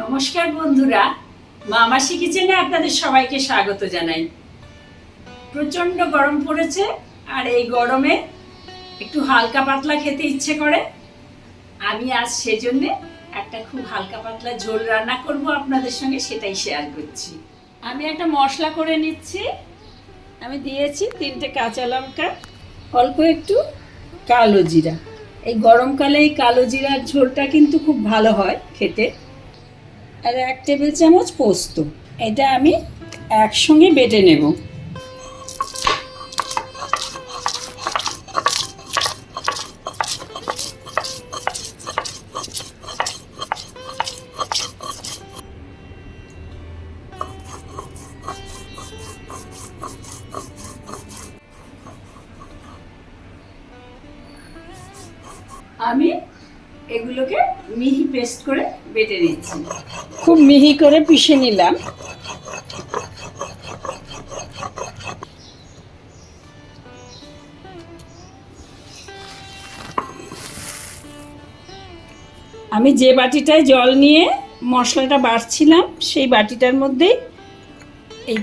নমস্কার বন্ধুরা মামাসি কিচেনে আপনাদের সবাইকে স্বাগত জানাই। প্রচণ্ড গরম পড়েছে, আর এই গরমে একটু হালকা পাতলা খেতে ইচ্ছে করে। আমি আজ সেজন্যে একটা খুব হালকা পাতলা ঝোল রান্না করব আপনাদের সঙ্গে, সেটাই শেয়ার করছি। আমি একটা মশলা করে নিচ্ছি। আমি দিয়েছি তিনটে কাঁচা লঙ্কা, অল্প একটু কালো জিরা। এই গরমকালে এই কালো জিরার ঝোলটা কিন্তু খুব ভালো হয় খেতে। আর এক টেবিল চামচ পোস্ত। এটা আমি একসঙ্গে বেটে নেব। আমি এগুলোকে মিহি পেস্ট করে বেটে নিচ্ছি। খুব মিহি করে পিষে নিলাম। আমি যে বাটিটায় জল নিয়ে মশলাটা বাড়ছিলাম সেই বাটিটার মধ্যেই এই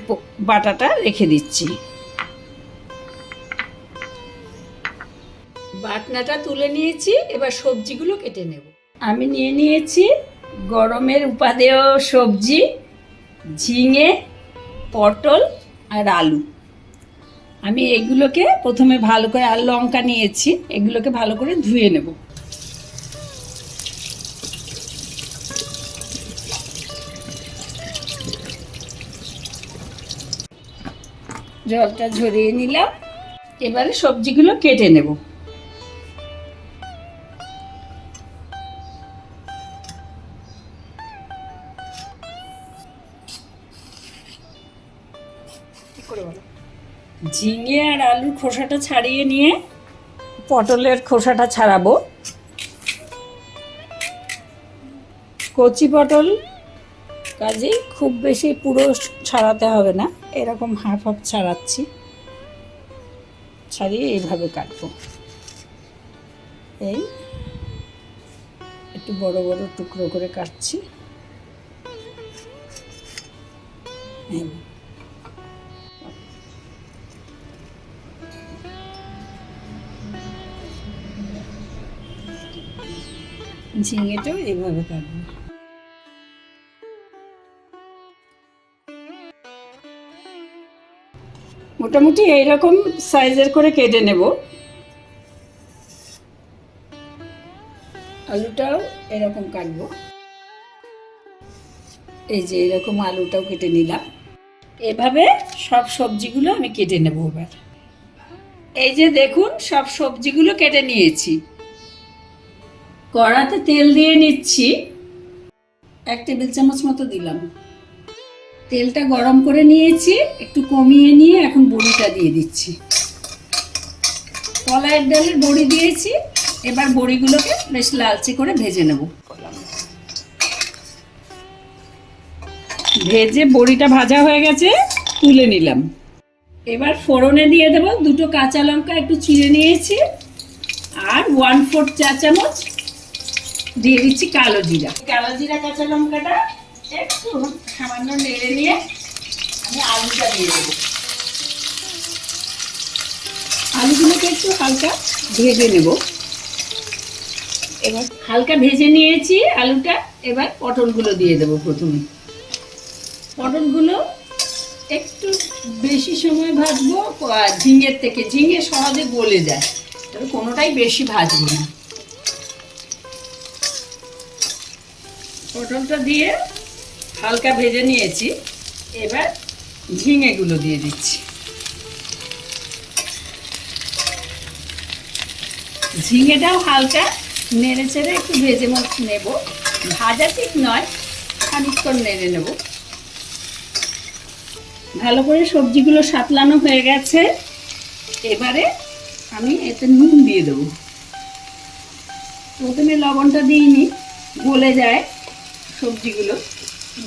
বাটাটা রেখে দিচ্ছি। বাটনাটা তুলে নিয়েছি, এবার সবজিগুলো কেটে নেব। আমি নিয়ে নিয়েছি গরমের উপাদেয় সবজি, ঝিঙে, পটল আর আলু। আমি এগুলোকে প্রথমে ভালো করে আর লঙ্কা নিয়েছি, এগুলোকে ভালো করে ধুয়ে নেব। জলটা ঝরিয়ে নিলাম, এবারে সবজিগুলো কেটে নেব। ঝিঙে আর আলুর খোসাটা ছাড়িয়ে নিয়ে পটলের খোসাটা ছাড়াবো। কচি পটল, কাজেই খুব বেশি পুরো ছাড়াতে হবে না, এরকম হাফ হাফ ছাড়াচ্ছি। ছাড়িয়ে এইভাবে কাটবো। এই একটু বড় বড় টুকরো করে কাটছি। এই। ঝিঙেটাও এভাবে কাটবো। মোটামুটি এইরকম সাইজের করে কেটে নেব। আলুটাও এরকম কাটবো। এই যে এরকম আলুটাও কেটে নিলাম। এভাবে সব সবজিগুলো আমি কেটে নেব এবার। এই যে দেখুন, সব সবজিগুলো কেটে নিয়েছি। কড়াতে তেল দিয়ে নিচ্ছি। এক টেবিল চামচ মতো দিলাম। তেলটা গরম করে নিয়েছি, একটু কমিয়ে নিয়ে এখন বড়িটা দিয়ে দিচ্ছি। কলাইয়ের ডালের বড়ি দিয়েছি, এবার বড়িগুলোকে বেশ লালচে করে ভেজে নেব। ভেজে বড়িটা ভাজা হয়ে গেছে, তুলে নিলাম। এবার ফোড়নে দিয়ে দেব দুটো কাঁচা লঙ্কা, একটু চিড়ে নিয়েছি, আর ওয়ান ফোর্থ চা চামচ দিয়ে দিচ্ছি কালো জিরা। কালো জিরা কাঁচা লঙ্কাটা একটু সামান্য নেড়ে নিয়ে আমি আলুটা দিয়ে দেবো। আলুগুলোকে একটু হালকা ভেজে নেব। এবার হালকা ভেজে নিয়েছি আলুটা এবার পটলগুলো দিয়ে দেবো প্রথমে। পটলগুলো একটু বেশি সময় ভাজবো ঝিঙের থেকে। ঝিঙে সহজে গলে যায় তবে কোনোটাই বেশি ভাজবো না। পটলটা দিয়ে হালকা ভেজে নিয়েছি। এবার ঝিঙেগুলো দিয়ে দিচ্ছি। ঝিঙেটাও হালকা নেড়ে চেড়ে একটু ভেজে মত নেব। ভাজা ঠিক নয়, খানিকক্ষণ নেড়ে নেব। ভালো করে সবজিগুলো সাতলানো হয়ে গেছে। এবারে আমি এতে নুন দিয়ে দেবো। প্রথমে লবণটা দিইনি গলে যায়। সবজিগুলো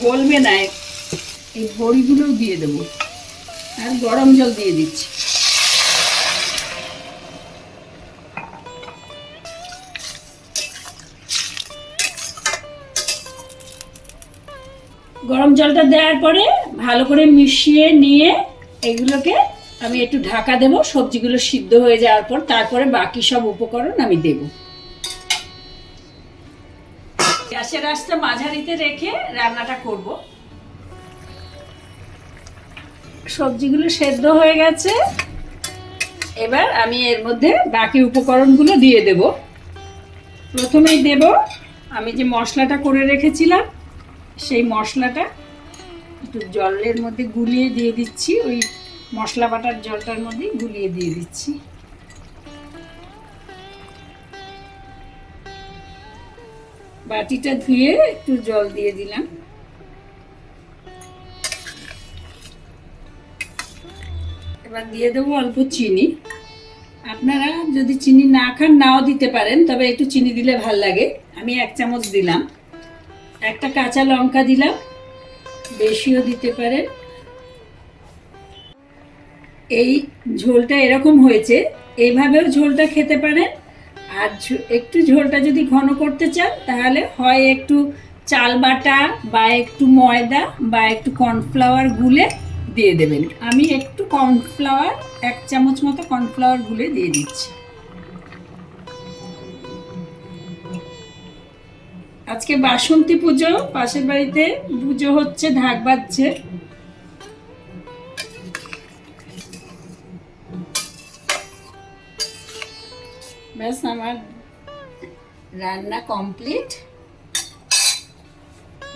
গলবে না এই বড়িগুলোও দিয়ে দেবো। আর গরম জল দিয়ে দিচ্ছি। গরম জলটা দেওয়ার পরে ভালো করে মিশিয়ে নিয়ে এগুলোকে আমি একটু ঢাকা দেবো। সবজিগুলো সিদ্ধ হয়ে যাওয়ার পর তারপরে বাকি সব উপকরণ আমি দেব। গ্যাসের আঁচটা মাঝারিতে রেখে রান্নাটা করব। সবজিগুলো সেদ্ধ হয়ে গেছে। এবার আমি এর মধ্যে বাকি উপকরণগুলো দিয়ে দেব। প্রথমেই দেব, আমি যে মশলাটা করে রেখেছিলাম, সেই মশলাটা একটু জলের মধ্যে গুলিয়ে দিয়ে দিচ্ছি, ওই মশলা বাটার জলটার মধ্যে গুলিয়ে দিয়ে দিচ্ছি। বাটিটা ধুয়ে একটু জল দিয়ে দিলাম। এবার দিয়ে দেবো অল্প চিনি। আপনারা যদি চিনি না খান, নাও দিতে পারেন, তবে একটু চিনি দিলে ভালো লাগে। আমি এক চামচ দিলাম। একটা কাঁচা লঙ্কা দিলাম। বেশিও দিতে পারেন। এই ঝোলটা এরকম হয়েছে। এইভাবেও ঝোলটা খেতে পারেন। আর একটু ঝোলটা যদি ঘন করতে চান, তাহলে হয় একটু চাল বাটা বা একটু ময়দা বা একটু কর্নফ্লাওয়ার গুলে দিয়ে দেবেন। আমি একটু কর্নফ্লাওয়ার, এক চামচ মতো কর্নফ্লাওয়ার গুলে দিয়ে দিচ্ছি। আজকে বাসন্তী পুজো, পাশের বাড়িতে পুজো হচ্ছে, ঢাক বাজছে। ব্যাস আমার রান্না কমপ্লিট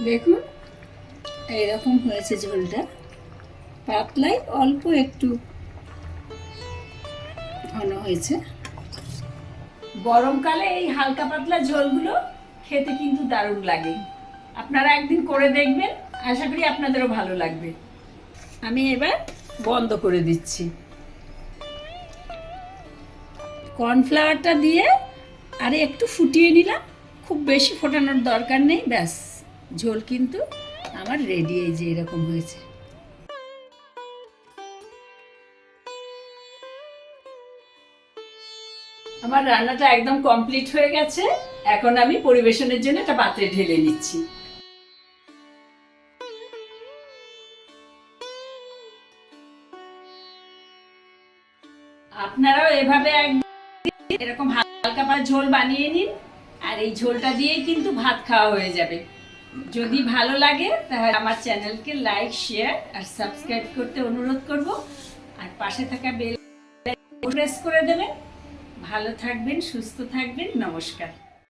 দেখুন, এইরকম হয়েছে ঝোলটা। পাতলাই অল্প একটু ঘন হয়েছে। গরমকালে এই হালকা পাতলা ঝোলগুলো খেতে কিন্তু দারুণ লাগে। আপনারা একদিন করে দেখবেন, আশা করি আপনাদেরও ভালো লাগবে। আমি এবার বন্ধ করে দিচ্ছি। কর্নফ্লাওয়ারটা দিয়ে আর একটু ফুটিয়ে নিলাম। খুব বেশি ফোটানোর দরকার নেই, ব্যাস। ঝোল কিন্তু আমার রেডি এই যে এরকম হয়েছে। আমার রান্নাটা একদম কমপ্লিট হয়ে গেছে। এখন আমি পরিবেশনের জন্য একটা পাত্রে ঢেলে নিচ্ছি। আপনারাও এভাবে এক- এরকম হালকা পাতলা ঝোল বানিয়ে নিন, আর এই ঝোলটা দিয়েই কিন্তু ভাত খাওয়া হয়ে যাবে। যদি ভালো লাগে, তাহলে আমার চ্যানেলকে লাইক, শেয়ার, আর সাবস্ক্রাইব করতে অনুরোধ করব। আর পাশে থাকা বেল প্রেস করে দেবেন। ভালো থাকবেন, সুস্থ থাকবেন, নমস্কার।